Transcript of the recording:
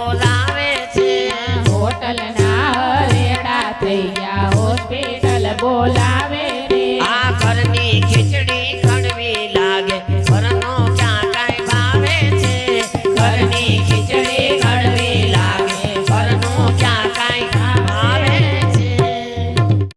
બોલાવે છે. હોટલ ના રેડા થૈયા હોસ્પિટલ બોલાવે રે આ ઘરની ખીચડી કડવી લાગે ઘરનો ચા કઈ ભાવે છે? ઘરની ખીચડી